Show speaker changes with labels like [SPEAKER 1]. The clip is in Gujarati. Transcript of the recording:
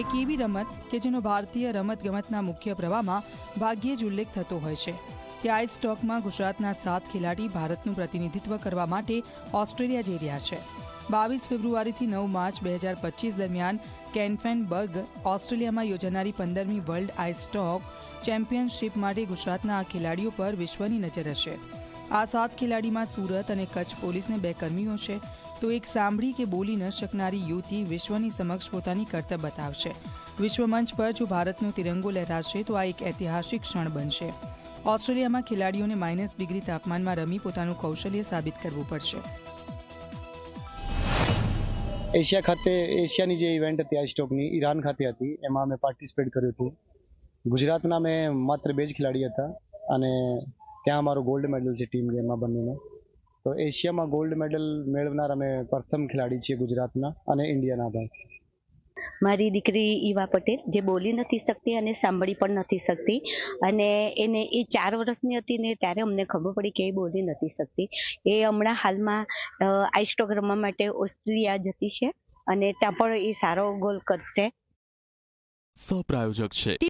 [SPEAKER 1] એક એવી રમત કે જેનો ભારતીય રમતગમતના મુખ્ય પ્રવાહમાં ભાગ્યે જ ઉલ્લેખ થતો હોય છે. કે આઈસ સ્ટોકમાં ગુજરાતના સાત ખેલાડી ભારતનું પ્રતિનિધિત્વ કરવા માટે ઓસ્ટ્રેલિયા જઈ રહ્યા છે. બાવીસ ફેબ્રુઆરીથી નવ માર્ચ બે હજાર પચીસ દરમિયાન કેનફેનબર્ગ ઓસ્ટ્રેલિયામાં યોજાનારી પંદરમી વર્લ્ડ આઈસ સ્ટોક ચેમ્પિયનશિપ માટે ગુજરાતના આ ખેલાડીઓ પર વિશ્વની નજર હશે. આ સાત ખેલાડીમાં સુરત અને કચ્છ પોલીસને બે કર્મીઓ છે. તો એક સાંભળી કે બોલી ન શકનારી યુવતી વિશ્વની સમક્ષ પોતાની કરતબ બતાવશે. વિશ્વ મંચ પર જો ભારતનો તિરંગો લહેરાશે તો આ એક ઐતિહાસિક ક્ષણ બનશે. ઓસ્ટ્રેલિયામાં ખેલાડીઓને માઇનસ ડિગ્રી તાપમાનમાં રમી પોતાનું કૌશલ્ય સાબિત કરવું પડશે.
[SPEAKER 2] એશિયા ખાતે, એશિયાની જે ઇવેન્ટ હતી આ સ્ટોકની ઈરાન ખાતે હતી, એમાં અમે પાર્ટિસિપેટ કર્યું હતું. ગુજરાતના મેં માત્ર બે જ ખેલાડી હતા અને ત્યાં અમારો ગોલ્ડ મેડલ છે ટીમ ગેમમાં બંનેનો. તો એશિયામાં ગોલ્ડ મેડલ મેળવનાર અમે પ્રથમ ખેલાડી છીએ ગુજરાતના અને ઇન્ડિયાના ભાઈ.
[SPEAKER 3] મારી દીકરી ઈવા પટેલ જે બોલી નથી શકતી અને સાંભળી પણ નથી શકતી. અને એને એ ચાર વર્ષની હતી ને ત્યારે અમને ખબર પડી કે એ બોલી નથી શકતી. એ હમણાં હાલમાં આઈસ્ટોક રમવા માટે ઓસ્ટ્રેલિયા જતી છે અને ત્યાં પણ એ સારો ગોલ કરશે.
[SPEAKER 4] સહપ્રાયોજક છે.